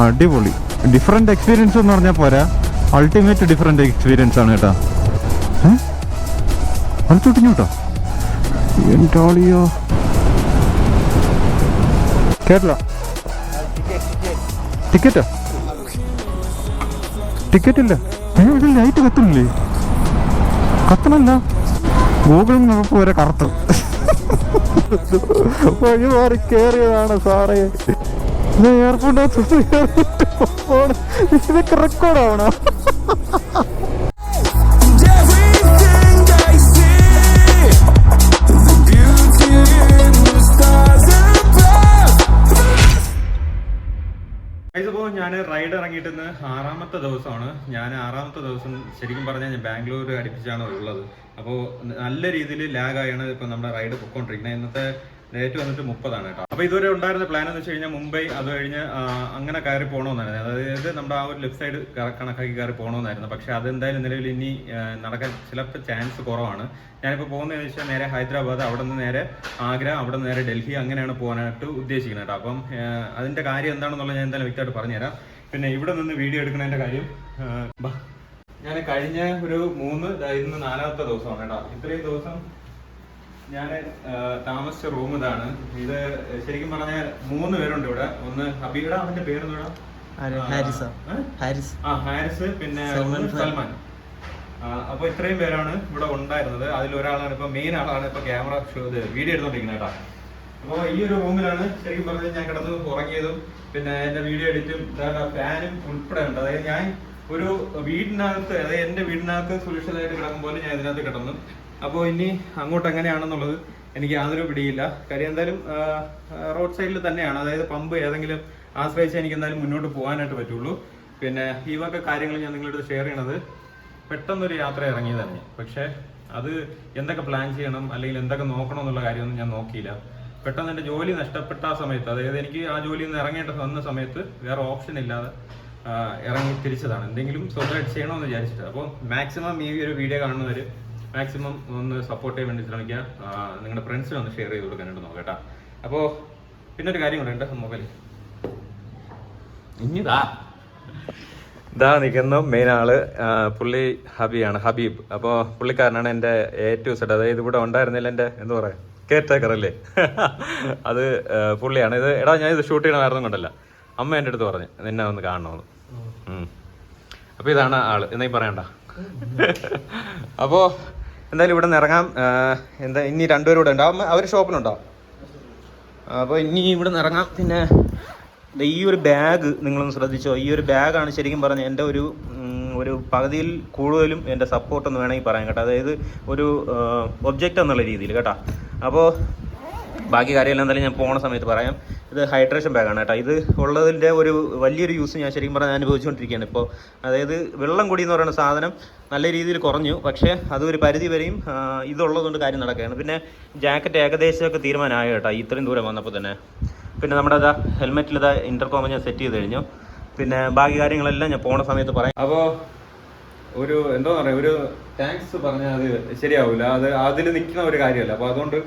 അടിപൊളി. Different experience എന്ന് പറഞ്ഞാൽ പോരാ. അൾട്ടിമേറ്റ് ഡിഫറെന്റ് എക്സ്പീരിയൻസ് ആണ് കേട്ടോ. അടുത്തൊട്ടിഞ്ഞു കേട്ടോ. കേട്ടില്ല. ടിക്കറ്റോ ടിക്കറ്റ് ഇല്ല. ലൈറ്റ് കത്തുന്നില്ലേ? കത്തണല്ല. ഗൂഗിൾ മാപ്പ് വരെ കറുത്തു. വഴി മാറി കയറിയതാണ് സാറേ. ഇതൊക്കെ റെക്കോർഡാവണോ ഞാൻ റൈഡ് ഇറങ്ങിയിട്ട് ഇന്ന് ആറാമത്തെ ദിവസമാണ്. ഞാൻ ആറാമത്തെ ദിവസം ശരിക്കും പറഞ്ഞാൽ ഞാൻ ബാംഗ്ലൂർ അടുപ്പിച്ചാണ് ഉള്ളത്. അപ്പോൾ നല്ല രീതിയിൽ ലാഗായാണ് ഇപ്പോൾ നമ്മുടെ റൈഡ് പൊയ്ക്കൊണ്ടിരിക്കുന്നത് ഇന്നത്തെ ഡേറ്റ് വന്നിട്ട് മുപ്പതാണ് കേട്ടോ. അപ്പോൾ ഇതുവരെ ഉണ്ടായിരുന്ന പ്ലാൻ എന്ന് വെച്ച് കഴിഞ്ഞാൽ മുംബൈ അത് കഴിഞ്ഞ് അങ്ങനെ കയറി പോകണമെന്നായിരുന്നു അതായത് നമ്മുടെ ആ ഒരു ലെഫ്റ്റ് സൈഡ് കണക്കാക്കി കയറി പോകണമെന്നായിരുന്നു പക്ഷെ അതെന്തായാലും നിലവിൽ ഇനി നടക്കാൻ ചിലപ്പോൾ ചാൻസ് കുറവാണ്. ഞാനിപ്പോൾ പോകുന്നതെന്ന് വെച്ചാൽ നേരെ ഹൈദരാബാദ് അവിടെ നിന്ന് നേരെ ആഗ്ര അവിടെ നിന്ന് നേരെ ഡൽഹി അങ്ങനെയാണ് പോകാനായിട്ട് ഉദ്ദേശിക്കുന്നത് കേട്ടോ. അപ്പം അതിന്റെ കാര്യം എന്താണെന്നുള്ളത് ഞാൻ എന്തായാലും വ്യക്തമായിട്ട് പറഞ്ഞുതരാം. പിന്നെ ഇവിടെ നിന്ന് വീഡിയോ എടുക്കുന്നതിന്റെ കാര്യം ഞാൻ കഴിഞ്ഞ ഒരു മൂന്ന് ഇന്ന് നാലാമത്തെ ദിവസമാണ് കേട്ടോ. ഇത്രയും ദിവസം ഞാൻ താമസിച്ച റൂം ഇതാണ്. ഇത് ശരിക്കും പറഞ്ഞാൽ മൂന്ന് പേരുണ്ട് ഇവിടെ. ഒന്ന് ഹബീബ അവന്റെ പേര് ആര്? ഹാരിസ്. ആ ഹാരിസ്. പിന്നെ സൽമാൻ അപ്പൊ ഇത്രയും പേരാണ് ഇവിടെ ഉണ്ടായിരുന്നത്. അതിൽ ഒരാളാണ് ഇപ്പൊ മെയിൻ ആളാണ് ഇപ്പൊ ക്യാമറ ഷോ ഇത് വീഡിയോ എടുത്തോണ്ടിരിക്കുന്നത് കേട്ടോ. അപ്പൊ ഈ ഒരു റൂമിലാണ് ശരിക്കും പറഞ്ഞാൽ ഞാൻ കിടന്ന് ഉറങ്ങിയതും പിന്നെ എന്റെ വീഡിയോ എഡിറ്റും ഫാനും ഉൾപ്പെടെ ഉണ്ട് അതായത് ഞാൻ ഒരു വീടിനകത്ത് അതായത് എന്റെ വീടിനകത്ത് സുരക്ഷിതമായിട്ട് കിടക്കുമ്പോൾ ഞാൻ ഇതിനകത്ത് കിടന്നു. അപ്പോൾ ഇനി അങ്ങോട്ട് എങ്ങനെയാണെന്നുള്ളത് എനിക്ക് യാതൊരു പിടിയില്ല. കാര്യം എന്തായാലും റോഡ് സൈഡിൽ തന്നെയാണ്. അതായത് പമ്പ് ഏതെങ്കിലും ആശ്രയിച്ച് എനിക്ക് എന്തായാലും മുന്നോട്ട് പോകാനായിട്ട് പറ്റുള്ളൂ. പിന്നെ ഈ വക കാര്യങ്ങൾ ഞാൻ നിങ്ങളുടെ ഷെയർ ചെയ്യണത് പെട്ടെന്നൊരു യാത്ര ഇറങ്ങി തന്നെ. പക്ഷേ അത് എന്തൊക്കെ പ്ലാൻ ചെയ്യണം അല്ലെങ്കിൽ എന്തൊക്കെ നോക്കണം എന്നുള്ള കാര്യമൊന്നും ഞാൻ നോക്കിയില്ല. പെട്ടെന്ന് എന്റെ ജോലി നഷ്ടപ്പെട്ട ആ സമയത്ത് അതായത് എനിക്ക് ആ ജോലിയിൽ നിന്ന് ഇറങ്ങേണ്ട വന്ന സമയത്ത് വേറെ ഓപ്ഷൻ ഇല്ലാതെ ഇറങ്ങി തിരിച്ചതാണ്. എന്തെങ്കിലും സ്വന്തമായിട്ട് ചെയ്യണമെന്ന് വിചാരിച്ചിട്ട്. അപ്പോൾ മാക്സിമം ഈ ഒരു വീഡിയോ കാണുന്നവർ മാക്സിമം ഒന്ന് സപ്പോർട്ട് ചെയ്യാൻ വേണ്ടി ശ്രമിക്കുക. നിങ്ങളുടെ ഫ്രണ്ട്സിന് ഒന്ന് ഷെയർ ചെയ്ത് കൊടുക്കാനായിട്ട് നോക്കാം കേട്ടോ. അപ്പോൾ പിന്നെ ഒരു കാര്യം കൂടെ ഉണ്ട് മൊബൈൽ ഇനിതാ ഇതാ നിൽക്കുന്ന മെയിൻ ആൾ പുള്ളി ഹബിയാണ് ഹബീബ്. അപ്പോൾ പുള്ളിക്കാരനാണ് എന്റെ എ ടു സെഡ് അതായത് ഇവിടെ ഉണ്ടായിരുന്നില്ല എന്റെ എന്താ പറയാ കെയർടേക്കർ അല്ലേ? അത് പുള്ളിയാണ്. ഇത് എടാ ഞാൻ ഇത് ഷൂട്ട് ചെയ്യണമായിരുന്നു കൊണ്ടല്ല. അമ്മ എന്റെ അടുത്ത് പറഞ്ഞു നിന്നെ ഒന്ന് കാണണമെന്ന്. അപ്പോൾ ഇതാണ് ആൾ. എന്നീ പറയണ്ട? അപ്പോൾ എന്തായാലും ഇവിടെ നിന്ന് ഇറങ്ങാം എന്താ ഇനി രണ്ടുപേരും ഇവിടെ ഉണ്ടാവും അവർ ഷോപ്പിലുണ്ടോ? അപ്പോൾ ഇനി ഇവിടെ നിന്ന് ഇറങ്ങാം പിന്നെ ഈ ഒരു ബാഗ് നിങ്ങളൊന്ന് ശ്രദ്ധിച്ചോ. ഈ ഒരു ബാഗാണ് ശരിക്കും പറഞ്ഞ എന്റെ ഒരു ഒരു പകുതിയിൽ കൂടുതലും എന്റെ സപ്പോർട്ടെന്ന് വേണമെങ്കിൽ പറയാം കേട്ടോ. അതായത് ഒരു ഒബ്ജക്റ്റ് എന്നുള്ള രീതിയിൽ കേട്ടോ. അപ്പോൾ ബാക്കി കാര്യമെല്ലാം എന്തായാലും ഞാൻ പോണ സമയത്ത് പറയാം. ഇത് ഹൈഡ്രേഷൻ ബാഗാണ് കേട്ടോ. ഇത് ഉള്ളതിന്റെ ഒരു വലിയൊരു യൂസ് ഞാൻ ശരിക്കും പറഞ്ഞാൽ അനുഭവിച്ചുകൊണ്ടിരിക്കുകയാണ്. ഇപ്പോൾ അതായത് വെള്ളം കൂടി എന്ന് പറയുന്ന സാധനം നല്ല രീതിയിൽ കുറഞ്ഞു. പക്ഷേ അത് ഒരു പരിധി വരെയും ഇതുള്ളതുകൊണ്ട് കാര്യം നടക്കുകയാണ്. പിന്നെ ജാക്കറ്റ് ഏകദേശമൊക്കെ തീരുമാനമായി കേട്ടോ. ഇത്രയും ദൂരം വന്നപ്പോൾ തന്നെ. പിന്നെ നമ്മുടെ അതാ ഹെൽമെറ്റിൽ ഇതാ ഇന്റർകോം ഞാൻ സെറ്റ് ചെയ്ത് കഴിഞ്ഞു. പിന്നെ ബാക്കി കാര്യങ്ങളെല്ലാം ഞാൻ പോണ സമയത്ത് പറയാം. അപ്പോൾ ഒരു എന്താ പറയാ ഒരു താങ്ക്സ് പറഞ്ഞാൽ അത് ശരിയാവില്ല അത് അതിൽ നിൽക്കുന്ന ഒരു കാര്യമല്ല. അപ്പോൾ അതുകൊണ്ട്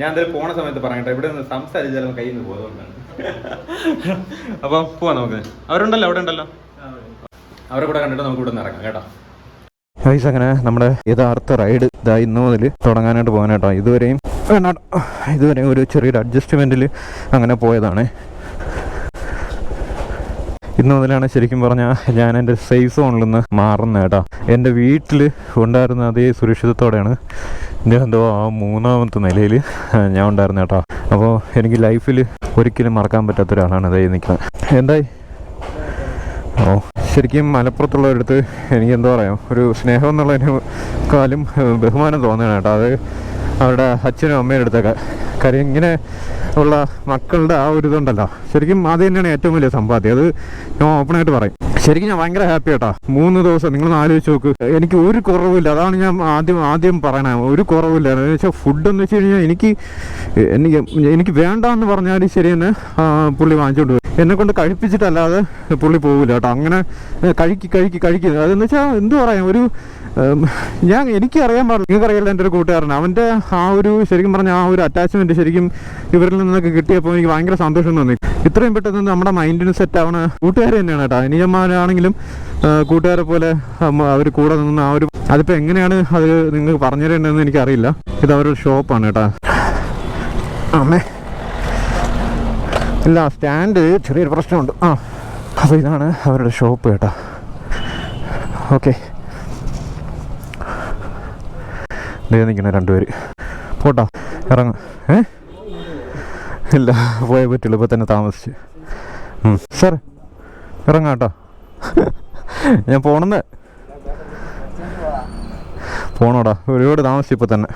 ഞാൻ എന്തായാലും പോണ സമയത്ത് പറയട്ടെ. ഇവിടെ നിന്ന് സംസാരിച്ചാലും കയ്യിൽ നിന്ന് പോകുന്നുണ്ടാണ് അപ്പം പോവാം നമുക്ക്. അവരുണ്ടല്ലോ അവിടെ ഉണ്ടല്ലോ. അവരെ കൂടെ കണ്ടിട്ട് നമുക്ക് ഇവിടെ ഇറങ്ങാം കേട്ടോ. ഗൈസ് അങ്ങനെ നമ്മുടെ യഥാർത്ഥ റൈഡ് ഇതാ ഇന്ന് മുതൽ തുടങ്ങാനായിട്ട് പോകാനായിട്ടോ ഇതുവരെയും വേണ്ട ഇതുവരെ ഒരു ചെറിയൊരു അഡ്ജസ്റ്റ്മെന്റിൽ അങ്ങനെ പോയതാണ്. ഇന്ന് മുതലാണ് ശരിക്കും പറഞ്ഞാൽ ഞാൻ എന്റെ സേഫ് സോണിൽ നിന്ന് മാറുന്നത് കേട്ടോ എന്റെ വീട്ടിൽ ഉണ്ടായിരുന്ന അതേ സുരക്ഷിതത്തോടെയാണ് എന്തോ ആ മൂന്നാമത്തെ നിലയിൽ ഞാൻ ഉണ്ടായിരുന്നു കേട്ടോ അപ്പോൾ എനിക്ക് ലൈഫിൽ ഒരിക്കലും മറക്കാൻ പറ്റാത്ത ഒരാളാണ് അതായത് നിൽക്കുന്നത് എന്തായി? ഓ ശരിക്കും മലപ്പുറത്തുള്ളവരടുത്ത് എനിക്ക് എന്താ പറയാം ഒരു സ്നേഹം എന്നുള്ളതിനേക്കാളും ഏഹ്, ബഹുമാനം തോന്നുകയാണ് കേട്ടോ അത് അവരുടെ അച്ഛനും അമ്മയുടെ അടുത്തൊക്കെ കാര്യം ഇങ്ങനെ ഉള്ള മക്കളുടെ ആ ഒരു ഇതുണ്ടല്ലോ. ശരിക്കും അത് തന്നെയാണ് ഏറ്റവും വലിയ സമ്പാദ്യം. അത് ഞാൻ ഓപ്പണായിട്ട് പറയും. ശരിക്കും ഞാൻ ഭയങ്കര ഹാപ്പി കേട്ടോ മൂന്ന് ദിവസം നിങ്ങൾ ആലോചിച്ച് നോക്ക്. എനിക്ക് ഒരു കുറവില്ല അതാണ് ഞാൻ ആദ്യം ആദ്യം പറയണേ. ഒരു കുറവില്ല എന്ന് വെച്ചാൽ ഫുഡ് എന്ന് വെച്ച് കഴിഞ്ഞാൽ എനിക്ക് എനിക്ക് എനിക്ക് വേണ്ട എന്ന് പറഞ്ഞാലും ശരി തന്നെ പുള്ളി വാങ്ങിച്ചുകൊണ്ട് പോയി എന്നെ കൊണ്ട് കഴിപ്പിച്ചിട്ടല്ലാതെ പുള്ളി പോകില്ല കേട്ടോ. അങ്ങനെ കഴിക്കി കഴിക്ക് കഴിക്ക്. കഴിക്കുന്നത് അതെന്ന് വെച്ചാൽ എന്ത് പറയാം? ഒരു ഞാൻ എനിക്കറിയാൻ പാടില്ല. നിങ്ങൾക്ക് അറിയില്ല എന്റെ ഒരു കൂട്ടുകാരൻ അവന്റെ ആ ഒരു ശരിക്കും പറഞ്ഞ ആ ഒരു അറ്റാച്ച്മെന്റ് ശരിക്കും ഇവരിൽ നിന്ന് നിന്നൊക്കെ കിട്ടിയപ്പോൾ എനിക്ക് ഭയങ്കര സന്തോഷം തോന്നി. ഇത്രയും പെട്ടെന്ന് നമ്മുടെ മൈൻഡിന് സെറ്റ് ആവണ കൂട്ടുകാർ തന്നെയാണ് കേട്ടോ. അനിയന്മാരാണെങ്കിലും കൂട്ടുകാരെ പോലെ അവർ കൂടെ നിന്ന് ആ ഒരു അതിപ്പോൾ എങ്ങനെയാണ് അത് നിങ്ങൾ പറഞ്ഞു തരേണ്ടതെന്ന് എനിക്കറിയില്ല. ഇത് അവരുടെ ഷോപ്പാണ് കേട്ടോ. അമ്മേ. ഇല്ല സ്റ്റാൻഡ് ചെറിയൊരു പ്രശ്നമുണ്ട്. ആ അപ്പോൾ ഇതാണ് അവരുടെ ഷോപ്പ് കേട്ടോ. ഓക്കെ. ദേ നിൽക്കുന്ന രണ്ടുപേര്. പോട്ടാ ഇറങ്ങ. ഏ? ഇല്ല പോയേ പറ്റുള്ളൂ ഇപ്പോൾ തന്നെ താമസിച്ച്. സാർ ഇറങ്ങാം കേട്ടോ. ഞാൻ പോണെന്ന്. പോണോടാ ഒരുപാട് താമസിച്ചു ഇപ്പോൾ തന്നെ.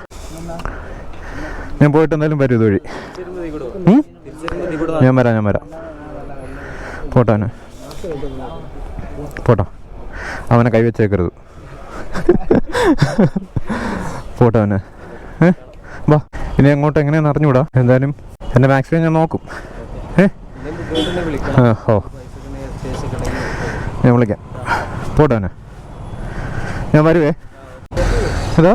ഞാൻ പോയിട്ട് എന്തായാലും വരും ഇതുവഴി? ഞാൻ വരാം ഞാൻ വരാം. പോട്ടോ അവനെ. പോട്ടോ. അവനെ കൈവച്ചേക്കരുത്. പോട്ടോ അവനെ. ഏഹ് വാ ഇനി അങ്ങോട്ട് എങ്ങനെയാന്ന് അറിഞ്ഞൂടാ എന്തായാലും എന്റെ മാക്സിമം ഞാൻ നോക്കും. ഏഹ് ഓ. ഞാൻ വിളിക്കാം. പോട്ടോ അവനെ. ഞാൻ വരുവേ. അതോ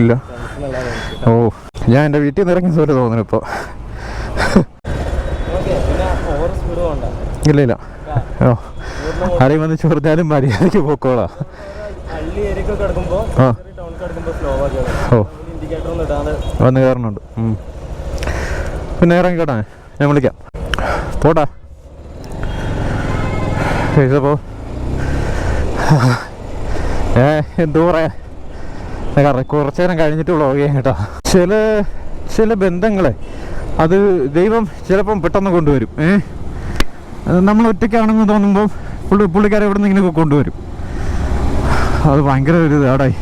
ഇല്ല. ഓ ഞാൻ എന്റെ വീട്ടിൽ നിന്ന് ഇറങ്ങിയ പോലെ തോന്നുന്നു വേണ്ട ഇല്ല ഇല്ല. ഓ. ആരെയും വന്ന് ചോർന്നാലും മര്യാദയ്ക്ക് പോക്കോളാം. ഓ. വന്ന് കയറുന്നുണ്ട്. പിന്നെ ഇറങ്ങിക്കോട്ടെ ഞാൻ വിളിക്കാം. പോട്ടാ പോ. ഏ എന്തോ പറയാ. കാരണം കുറച്ചു നേരം കഴിഞ്ഞിട്ട് വ്ളോഗ് ചെയ്യാം കേട്ടോ. ചില ചില ബന്ധങ്ങളെ അത് ദൈവം ചിലപ്പം പെട്ടെന്ന് കൊണ്ടുവരും. ഏ? നമ്മൾ ഒറ്റയ്ക്കാണെന്ന് തോന്നുമ്പോൾ പുള്ളി പുള്ളിക്കാരെ ഇവിടെ നിന്ന് ഇങ്ങനെ കൊണ്ടുവരും. അത് ഭയങ്കര ഒരു ഇതാടായി.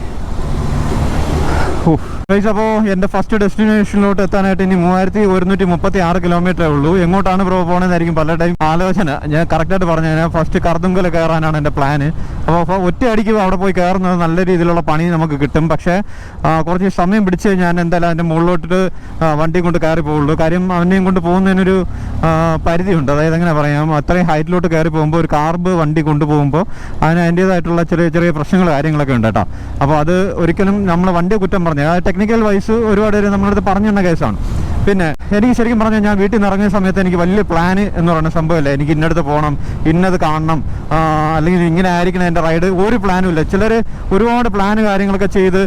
ഗൈസ് അപ്പോൾ എന്റെ ഫസ്റ്റ് ഡെസ്റ്റിനേഷനിലോട്ട് എത്താനായിട്ട് ഇനി മൂവായിരത്തി ഒരുന്നൂറ്റി മുപ്പത്തി ആറ് കിലോമീറ്ററേ ഉള്ളൂ. എങ്ങോട്ടാണ് ബ്രോ പോകണമെന്നായിരിക്കും പല ടൈം ആലോചന. ഞാൻ കറക്റ്റായിട്ട് പറഞ്ഞു കഴിഞ്ഞാൽ ഫസ്റ്റ് കർദുങ്കൽ കയറാനാണ് എന്റെ പ്ലാന് അപ്പോൾ ഒറ്റ അടിക്ക് അവിടെ പോയി കയറുന്നത് നല്ല രീതിയിലുള്ള പണി നമുക്ക് കിട്ടും. പക്ഷേ കുറച്ച് സമയം പിടിച്ച് ഞാൻ എന്തായാലും അതിന്റെ മുകളിലോട്ട് വണ്ടിയും വണ്ടി കൊണ്ട് കയറി പോകുള്ളൂ കാര്യം അവനെയും കൊണ്ട് പോകുന്നതിനൊരു പരിധിയുണ്ട്. അതായത് എങ്ങനെ പറയാം? അത്രയും ഹൈറ്റിലോട്ട് കയറി പോകുമ്പോൾ ഒരു കാർബ് വണ്ടി കൊണ്ടുപോകുമ്പോൾ അതിന് അതിന്റേതായിട്ടുള്ള ചെറിയ ചെറിയ പ്രശ്നങ്ങൾ കാര്യങ്ങളൊക്കെ ഉണ്ട് കേട്ടോ. അപ്പോൾ അത് ഒരിക്കലും നമ്മൾ വണ്ടി കുറ്റം പറഞ്ഞു ആ ടെക്നിക്കൽ വൈസ് ഒരുപാട് പേര് നമ്മളടുത്ത് പറഞ്ഞിരുന്ന കേസാണ് പിന്നെ എനിക്ക് ശരിക്കും പറഞ്ഞാൽ ഞാൻ വീട്ടിൽ നിന്ന് ഇറങ്ങിയ സമയത്ത് എനിക്ക് വലിയ പ്ലാൻ എന്ന് പറയുന്ന സംഭവമില്ല? എനിക്ക് ഇന്നടുത്ത് പോകണം ഇന്നത് കാണണം അല്ലെങ്കിൽ ഇങ്ങനെ ആയിരിക്കണം എന്റെ റൈഡ് ഒരു പ്ലാനും ഇല്ല. ചിലർ ഒരുപാട് പ്ലാൻ കാര്യങ്ങളൊക്കെ ചെയ്ത്